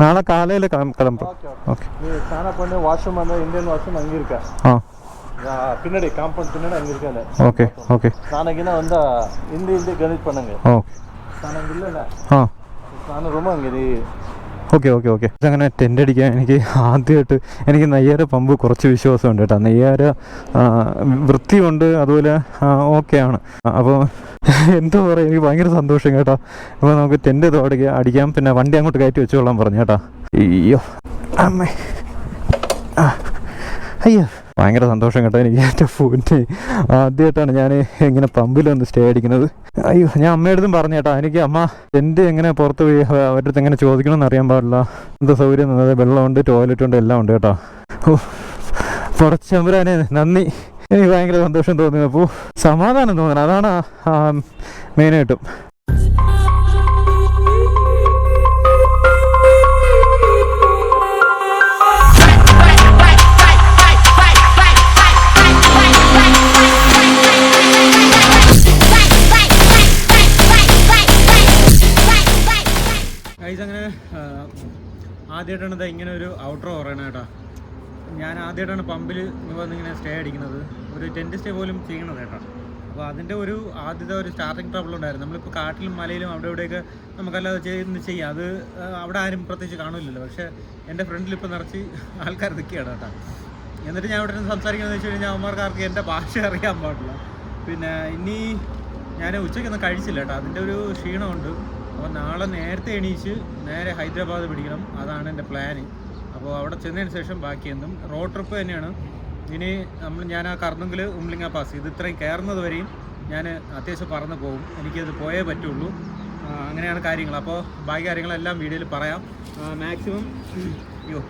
நாளை காலையில் கிளம்ப கிளம்புறோம் ஓகே நீ ஸ்நானம் பண்ணி வாஷ்ரூம் அந்த இந்தியன் வாஷ்ரூம் அங்கே இருக்கா ஆ பின்னாடி காம்பவுண்ட் பின்னாடி அங்கே இருக்காது ஓகே ஓகே ஸ்நானகினா வந்தால் இந்த இந்த கணிட் பண்ணுங்க ஓகே ஸ்நானம் இல்லைல்ல ஆ ஸ்நானம் ரூம் அங்கே ഓക്കെ ഓക്കെ ഓക്കെ. അങ്ങനെ ടെന്റ് അടിക്കാൻ എനിക്ക് ആദ്യമായിട്ട് എനിക്ക് നെയ്യാര പമ്പ് കുറച്ച് വിശ്വാസമുണ്ട് കേട്ടോ. നെയ്യാര വൃത്തിയുണ്ട് അതുപോലെ ഓക്കെയാണ്. അപ്പോൾ എന്തോ പറയുക എനിക്ക് ഭയങ്കര സന്തോഷം കേട്ടോ. അപ്പോൾ നമുക്ക് ടെന്റ് ഇത് അടിക്കാം അടിക്കാം. പിന്നെ വണ്ടി അങ്ങോട്ട് കയറ്റി വെച്ചോളാം പറഞ്ഞു കേട്ടോ. അയ്യോ അമ്മ. അയ്യോ. ഭയങ്കര സന്തോഷം കേട്ടോ എനിക്ക് എന്റെ ഫോണിന് ആദ്യമായിട്ടാണ് ഞാൻ ഇങ്ങനെ പമ്പിൽ വന്ന് സ്റ്റേ അടിക്കുന്നത്. അയ്യോ ഞാൻ അമ്മയുടെ അടുത്തും പറഞ്ഞു കേട്ടോ. എനിക്ക് അമ്മ എന്റെ എങ്ങനെ പുറത്ത് പോയി? അവരുടെ അടുത്ത് എങ്ങനെ ചോദിക്കണമെന്ന് അറിയാൻ പാടില്ല. എന്താ സൗകര്യം? അതായത് വെള്ളമുണ്ട് ടോയ്ലറ്റ് ഉണ്ട് എല്ലാം ഉണ്ട് കേട്ടോ. ഓ പുറച്ചമ്പരാനെ നന്ദി. എനിക്ക് ഭയങ്കര സന്തോഷം തോന്നി അപ്പോൾ സമാധാനം തോന്നുന്നു. അതാണ് മെയിനായിട്ടും ആദ്യമായിട്ടാണ് ഇങ്ങനെ ഒരു ഔട്ടറോ പറയണത് കേട്ടോ. ഞാൻ ആദ്യമായിട്ടാണ് പമ്പിൽ വന്ന് ഇങ്ങനെ സ്റ്റേ അടിക്കുന്നത്. ഒരു ടെന്റ് സ്റ്റേ പോലും ചെയ്യണത് കേട്ടോ. അപ്പോൾ അതിന്റെ ഒരു ആദ്യത്തെ ഒരു സ്റ്റാർട്ടിങ് ട്രബിൾ ഉണ്ടായിരുന്നു. നമ്മളിപ്പോൾ കാട്ടിലും മലയിലും അവിടെ ഇവിടെയൊക്കെ നമുക്കല്ലാതെ ചെയ്യുന്ന ചെയ്യാം. അത് അവിടെ ആരും പ്രത്യേകിച്ച് കാണില്ലല്ലോ. പക്ഷേ എന്റെ ഫ്രണ്ടിൽ ഇപ്പോൾ നിറച്ച് ആൾക്കാർ നിൽക്കുകയാണ് കേട്ടോ. എന്നിട്ട് ഞാൻ ഇവിടെ നിന്ന് സംസാരിക്കുന്നത് വെച്ച് കഴിഞ്ഞാൽ അമ്മമാർക്കാർക്ക് എന്റെ ഭാഷ അറിയാൻ പാടില്ല. പിന്നെ ഇനി ഞാൻ ഉച്ചയ്ക്കൊന്നും കഴിച്ചില്ല കേട്ടോ. അതിന്റെ ഒരു ക്ഷീണമുണ്ട്. അപ്പോൾ നാളെ നേരത്തെ എണീച്ച് നേരെ ഹൈദരാബാദ് പിടിക്കണം. അതാണ് എന്റെ പ്ലാന് അപ്പോൾ അവിടെ ചെന്നതിന് ശേഷം ബാക്കി എന്തും. റോഡ് ട്രിപ്പ് തന്നെയാണ്. ഇനി നമ്മൾ ഞാൻ ആ കറന്നെങ്കിൽ ഉംലിംഗ പാസ് ഇത് ഇത്രയും കയറുന്നത് വരെയും ഞാൻ അത്യാവശ്യം പറന്ന് പോകും. എനിക്കത് പോയേ പറ്റുള്ളൂ. അങ്ങനെയാണ് കാര്യങ്ങൾ. അപ്പോൾ ബാക്കി കാര്യങ്ങളെല്ലാം വീഡിയോയിൽ പറയാം. മാക്സിമം അയ്യോ.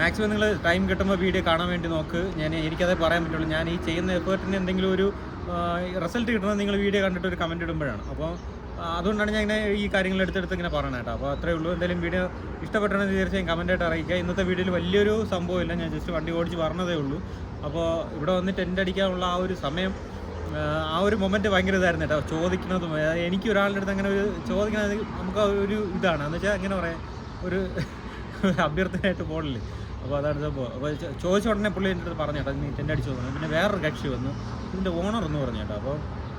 മാക്സിമം നിങ്ങൾ ടൈം കിട്ടുമ്പോൾ വീഡിയോ കാണാൻ വേണ്ടി നോക്ക്. ഞാൻ എനിക്കതേ പറയാൻ പറ്റുള്ളൂ. ഞാൻ ഈ ചെയ്യുന്ന എഫേർട്ടിന് എന്തെങ്കിലും ഒരു റിസൾട്ട് കിട്ടുന്നത് നിങ്ങൾ വീഡിയോ കണ്ടിട്ട് ഒരു കമന്റ് ഇടുമ്പോഴാണ്. അപ്പോൾ അതുകൊണ്ടാണ് ഞാൻ ഇങ്ങനെ ഈ കാര്യങ്ങൾ എടുത്തെടുത്ത് ഇങ്ങനെ പറയണത് കേട്ടോ. അപ്പോൾ അത്രേ ഉള്ളൂ. എന്തായാലും വീഡിയോ ഇഷ്ടപ്പെട്ടെന്ന് തീർച്ചയായും കമന്റായിട്ട് അറിയിക്കുക. ഇന്നത്തെ വീഡിയോയിൽ വലിയൊരു സംഭവമില്ല ഞാൻ ജസ്റ്റ് വണ്ടി ഓടിച്ച് പറഞ്ഞതേ ഉള്ളൂ. അപ്പോൾ ഇവിടെ വന്ന് ടെന്റ് അടിക്കാനുള്ള ആ ഒരു സമയം ആ, ഒരു മൊമെന്റ് ഭയങ്കര ഇതായിരുന്നു കേട്ടോ. ചോദിക്കുന്നതും എനിക്ക് ഒരാളുടെ അടുത്ത് അങ്ങനെ ഒരു ചോദിക്കുന്നത് നമുക്ക് ഒരു ഇതാണ്. എന്ന് വെച്ചാൽ എങ്ങനെ പറയാം? ഒരു അഭ്യർത്ഥനയായിട്ട് പോകണില്ലേ അപ്പോൾ അതാണ് സംഭവം. അപ്പോൾ ചോദിച്ച ഉടനെ പുള്ളി എന്റെ അടുത്ത് പറഞ്ഞു കേട്ടോ നീ ടെന്റ് അടിച്ചു തോന്നുന്നു പിന്നെ വേറൊരു കക്ഷി വന്നു. ഇതിന്റെ ഓണർ എന്ന് പറഞ്ഞു കേട്ടോ. അപ്പോൾ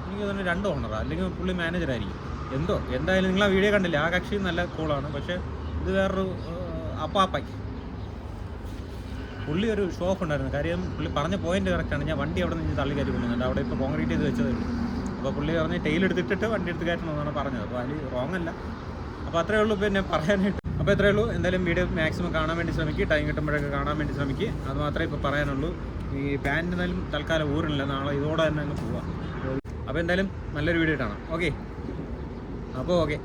എനിക്ക് തോന്നുന്നു രണ്ട് ഓണറാണ് അല്ലെങ്കിൽ പുള്ളി മാനേജറായിരിക്കും എന്തോ? എന്തായാലും നിങ്ങൾ ആ വീഡിയോ കണ്ടില്ല? ആ കക്ഷി നല്ല കൂളാണ് പക്ഷേ ഇത് വേറൊരു അപ്പാപ്പായി. പുള്ളി ഒരു ഷോ ഓഫ് ഉണ്ടായിരുന്നു. കാര്യം പുള്ളി പറഞ്ഞ പോയിന്റ് കറക്റ്റാണ് ഞാൻ വണ്ടി അവിടെ നിന്ന് തള്ളി കയറ്റി കൊണ്ടുവന്നു അവിടെ ഇപ്പോൾ കോൺക്രീറ്റ് ചെയ്ത് വെച്ചതേ ഉള്ളൂ. അപ്പോൾ പുള്ളി പറഞ്ഞ് ടെയിൽ എടുത്തിട്ടിട്ട് വണ്ടി എടുത്ത് കയറ്റണമെന്നാണ് പറഞ്ഞത്. അപ്പോൾ അതിൽ റോങ് അല്ല. അപ്പോൾ അത്രേ ഉള്ളൂ. പിന്നെ പറയാനായിട്ട്. അപ്പോൾ എത്രയേ ഉള്ളൂ. എന്തായാലും വീഡിയോ മാക്സിമം കാണാൻ വേണ്ടി ശ്രമിക്കുക ടൈം കിട്ടുമ്പോഴൊക്കെ കാണാൻ വേണ്ടി ശ്രമിക്കുക അത് മാത്രമേ ഇപ്പോൾ പറയാനുള്ളൂ. ഈ പാന്റ് എന്നാലും തൽക്കാലം ഊരില്ല. നാളെ ഇതോടെ തന്നെ അങ്ങ് പോവാം. അപ്പോൾ എന്തായാലും നല്ലൊരു വീഡിയോ കാണാം ഓക്കെ അപ്പോൾ ഓക്കെ